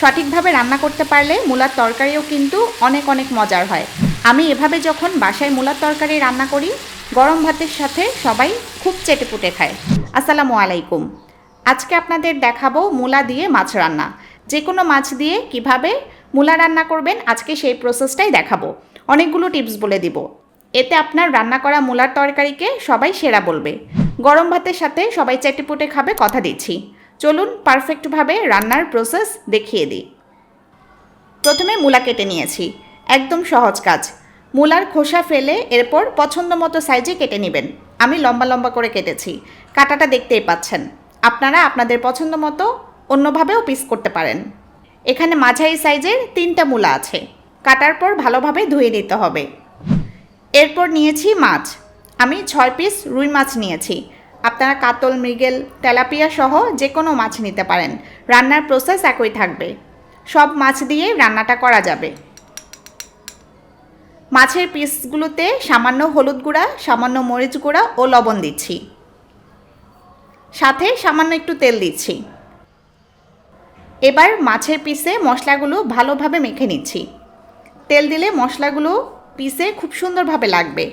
সঠিকভাবে রান্না করতে পারলে মূলার তরকারিও কিন্তু অনেক অনেক মজার হয়। আমি এভাবে যখন বাসায় মূলার তরকারি রান্না করি, গরম ভাতের সাথে সবাই খুব চেটেপুটে খায়। আসসালামু আলাইকুম। আজকে আপনাদের দেখাবো মূলা দিয়ে মাছ রান্না। যে কোনো মাছ দিয়ে কীভাবে মূলা রান্না করবেন, আজকে সেই প্রসেসটাই দেখাবো। অনেকগুলো টিপস বলে দিব। এতে আপনার রান্না করা মূলার তরকারিকে সবাই সেরা বলবে। গরম ভাতের সাথে সবাই চেটেপুটে খাবে কথা দিচ্ছি। চলুন পারফেক্টভাবে রান্নার প্রসেস দেখিয়ে দিই। প্রথমে মূলা কেটে নিয়েছি, একদম সহজ কাজ। মূলার খোসা ফেলে এরপর পছন্দ মতো সাইজে কেটে নেবেন। আমি লম্বা লম্বা করে কেটেছি, কাটাটা দেখতেই পাচ্ছেন। আপনারা আপনাদের পছন্দ মতো অন্যভাবেও পিস করতে পারেন। এখানে মাঝারি সাইজের তিনটা মূলা আছে, কাটার পর ভালোভাবে ধুয়ে নিতে হবে। এরপর নিয়েছি মাছ। আমি ছয় পিস রুই মাছ নিয়েছি আপনারা কাতল, মৃগেল, তেলাপিয়া সহ যে কোনো মাছ নিতে পারেন। রান্নার প্রসেস একই থাকবে। সব মাছ দিয়ে রান্নাটা করা যাবে। মাছের পিসগুলোতে সামান্য হলুদ গুঁড়া, সামান্য মরিচ গুঁড়া ও লবণ দিচ্ছি। সাথে সামান্য একটু তেল দিচ্ছি। এবার মাছের পিসে মশলাগুলো ভালোভাবে মেখে নিচ্ছি। তেল দিলে মশলাগুলো পিসে খুব সুন্দরভাবে লাগবে।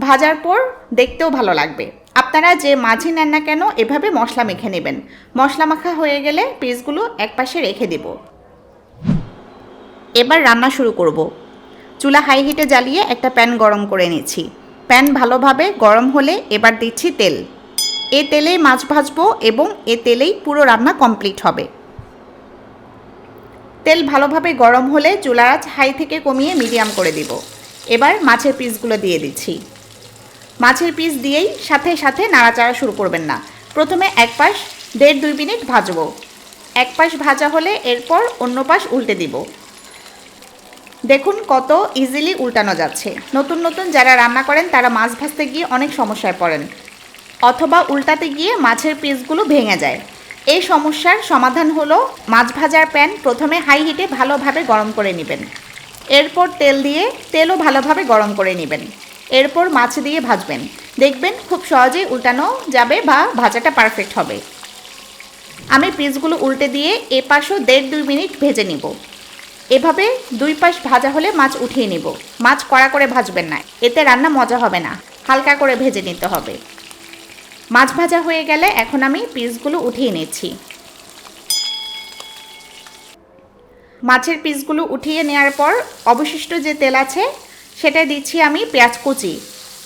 ভাজার পর দেখতেও ভালো লাগবে। আপনারা যে মাঝি নেন না কেন, এভাবে মশলা মেখে নেবেন। মশলা মাখা হয়ে গেলে পিসগুলো একপাশে রেখে দেব। এবার রান্না শুরু করব। চুলা হাই হিটে জ্বালিয়ে একটা প্যান গরম করে নিচ্ছি প্যান ভালোভাবে গরম হলে এবার দিচ্ছি তেল। এ তেলেই মাছ ভাজবো এবং এ তেলেই পুরো রান্না কমপ্লিট হবে। তেল ভালোভাবে গরম হলে আঁচ হাই থেকে কমিয়ে মিডিয়াম করে দিব। এবার মাছের পিসগুলো দিয়ে দিচ্ছি। মাছের পিস দিয়েই সাথে সাথে নাড়াচাড়া শুরু করবেন না। প্রথমে এক পাশ, দেড় দুই মিনিট ভাজবো। এক পাশ ভাজা হলে এরপর অন্য পাশ উল্টে দিব। দেখুন কত ইজিলি উল্টানো যাচ্ছে। নতুন নতুন যারা রান্না করেন, তারা মাছ ভাজতে গিয়ে অনেক সমস্যায় পড়েন। অথবা উল্টাতে গিয়ে মাছের পিসগুলো ভেঙে যায়। এই সমস্যার সমাধান হলো মাছ ভাজার প্যান প্রথমে হাই হিটে ভালোভাবে গরম করে নেবেন। এরপর তেল দিয়ে তেলও ভালোভাবে গরম করে নেবেন। এরপর মাছ দিয়ে ভাজবেন। দেখবেন খুব সহজেই উল্টানো যাবে বা ভাজাটা পারফেক্ট হবে। আমি পিসগুলো উল্টে দিয়ে এ পাশও দেড় দুই মিনিট ভেজে নিব। এভাবে দুই পাশ ভাজা হলে মাছ উঠিয়ে নিব। মাছ কড়া করে ভাজবেন না, এতে রান্না মজা হবে না, হালকা করে ভেজে নিতে হবে। মাছ ভাজা হয়ে গেলে এখন আমি পিসগুলো উঠিয়ে নিচ্ছি। মাছের পিসগুলো উঠিয়ে নেওয়ার পর অবশিষ্ট যে তেল আছে সেটা দিচ্ছি আমি পেঁয়াজ কুচি।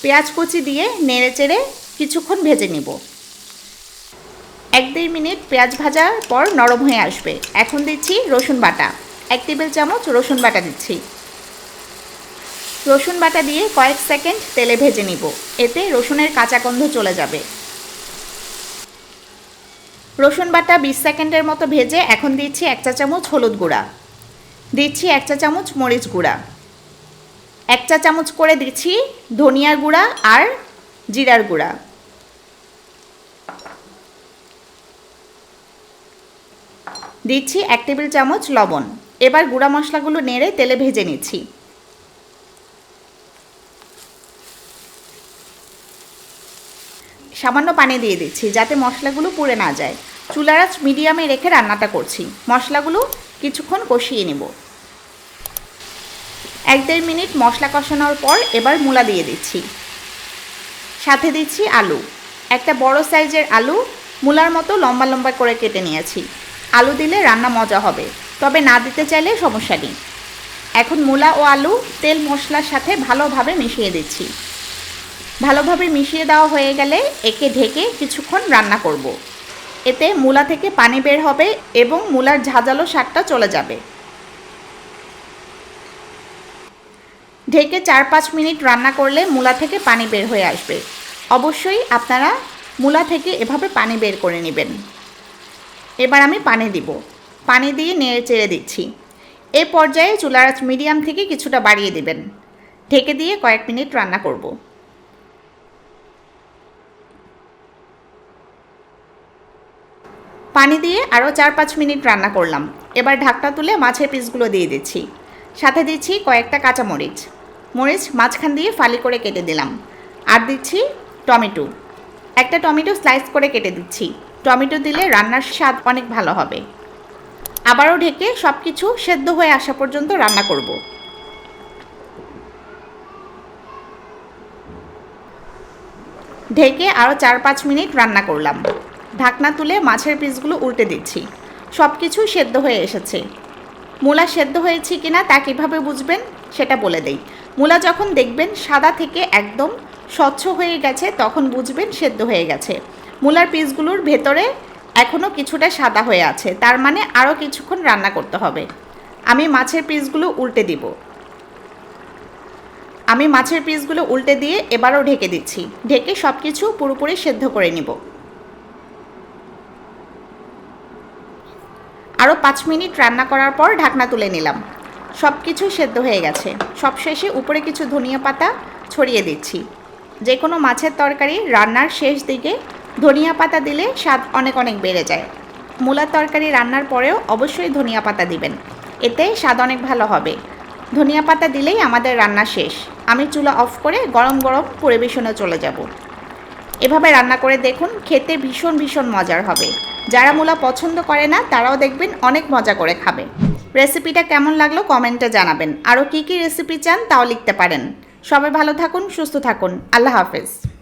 পেঁয়াজ কুচি দিয়ে নেড়ে চেড়ে কিছুক্ষণ ভেজে নিব। এক দেড় মিনিট পেঁয়াজ ভাজার পর নরম হয়ে আসবে। এখন দিচ্ছি রসুন বাটা। এক টেবিল চামচ রসুন বাটা দিচ্ছি। রসুন বাটা দিয়ে কয়েক সেকেন্ড তেলে ভেজে নিব। এতে রসুনের কাঁচা গন্ধ চলে যাবে। রসুন বাটা বিশ সেকেন্ডের মতো ভেজে এখন দিচ্ছি এক চা চামচ হলুদ গুঁড়া। দিচ্ছি এক চা চামচ মরিচ গুঁড়া। এক চা চামচ করে দিচ্ছি ধনিয়ার গুঁড়া আর জিরার গুঁড়া। দিচ্ছি এক টেবিল চামচ লবণ। এবার গুঁড়া মশলাগুলো নেড়ে তেলে ভেজে নিচ্ছি। সামান্য পানি দিয়ে দিচ্ছি যাতে মশলাগুলো পুড়ে না যায়। চুলার আঁচ মিডিয়ামে রেখে রান্নাটা করছি। মশলাগুলো কিছুক্ষণ কষিয়ে নেব। এক দেড় মিনিট মশলা কষানোর পর এবার মূলা দিয়ে দিচ্ছি। সাথে দিচ্ছি আলু। একটা বড় সাইজের আলু মূলার মতো লম্বা লম্বা করে কেটে নিয়েছি। আলু দিলে রান্না মজা হবে, তবে না দিতে চাইলে সমস্যা নেই। এখন মূলা ও আলু তেল মশলার সাথে ভালোভাবে মিশিয়ে দিচ্ছি। ভালোভাবে মিশিয়ে দেওয়া হয়ে গেলে একে ঢেকে কিছুক্ষণ রান্না করব। এতে মূলা থেকে পানি বের হবে এবং মূলার ঝাঁঝালো স্বাদটা চলে যাবে। ঢেকে চার পাঁচ মিনিট রান্না করলে মূলা থেকে পানি বের হয়ে আসবে। অবশ্যই আপনারা মূলা থেকে এভাবে পানি বের করে নেবেন। এবার আমি পানি দিব। পানি দিয়ে নেড়ে চেড়ে দিচ্ছি। এ পর্যায়ে চুলার মিডিয়াম থেকে কিছুটা বাড়িয়ে দেবেন। ঢেকে দিয়ে কয়েক মিনিট রান্না করব। পানি দিয়ে আরও চার পাঁচ মিনিট রান্না করলাম। এবার ঢাকটা তুলে মাছের পিসগুলো দিয়ে দিচ্ছি। সাথে দিচ্ছি কয়েকটা কাঁচামরিচ। মরিচ মাঝখান দিয়ে ফালি করে কেটে দিলাম। আর দিচ্ছি টমেটো। একটা টমেটো স্লাইস করে কেটে দিচ্ছি। টমেটো দিলে রান্নার স্বাদ অনেক ভালো হবে। আবারও ঢেকে সব কিছু সেদ্ধ হয়ে আসা পর্যন্ত রান্না করব। ঢেকে আরও চার পাঁচ মিনিট রান্না করলাম। ঢাকনা তুলে মাছের পিসগুলো উল্টে দিচ্ছি। সব কিছু সেদ্ধ হয়ে এসেছে। মূলা সেদ্ধ হয়েছে কিনা তা কীভাবে বুঝবেন সেটা বলে দেই। মূলা যখন দেখবেন সাদা থেকে একদম স্বচ্ছ হয়ে গেছে, তখন বুঝবেন সেদ্ধ হয়ে গেছে। মূলার পিসগুলোর ভেতরে এখনও কিছুটা সাদা হয়ে আছে, তার মানে আরও কিছুক্ষণ রান্না করতে হবে। আমি মাছের পিসগুলো উল্টে দিব। আমি মাছের পিসগুলো উল্টে দিয়ে এবারও ঢেকে দিচ্ছি। ঢেকে সব কিছু পুরোপুরি সেদ্ধ করে নিব। আরও পাঁচ মিনিট রান্না করার পর ঢাকনা তুলে নিলাম। সব কিছুই সেদ্ধ হয়ে গেছে। সবশেষে উপরে কিছু ধনিয়া পাতা ছড়িয়ে দিচ্ছি। যে কোনো মাছের তরকারি রান্নার শেষ দিকে ধনিয়া পাতা দিলে স্বাদ অনেক অনেক বেড়ে যায়। মূলার তরকারি রান্নার পরেও অবশ্যই ধনিয়া পাতা দিবেন। এতে স্বাদ অনেক ভালো হবে। ধনিয়া পাতা দিলেই আমাদের রান্না শেষ। আমি চুলা অফ করে গরম গরম পরিবেশনে চলে যাব। এভাবে রান্না করে দেখুন, খেতে ভীষণ ভীষণ মজার হবে। যারা মূলা পছন্দ করে না, তারাও দেখবেন অনেক মজা করে খাবে। রেসিপিটা কেমন লাগল কমেন্টে জানাবেন। আরও কী কী রেসিপি চান তাও লিখতে পারেন। সবাই ভালো থাকুন, সুস্থ থাকুন। আল্লাহ হাফেজ।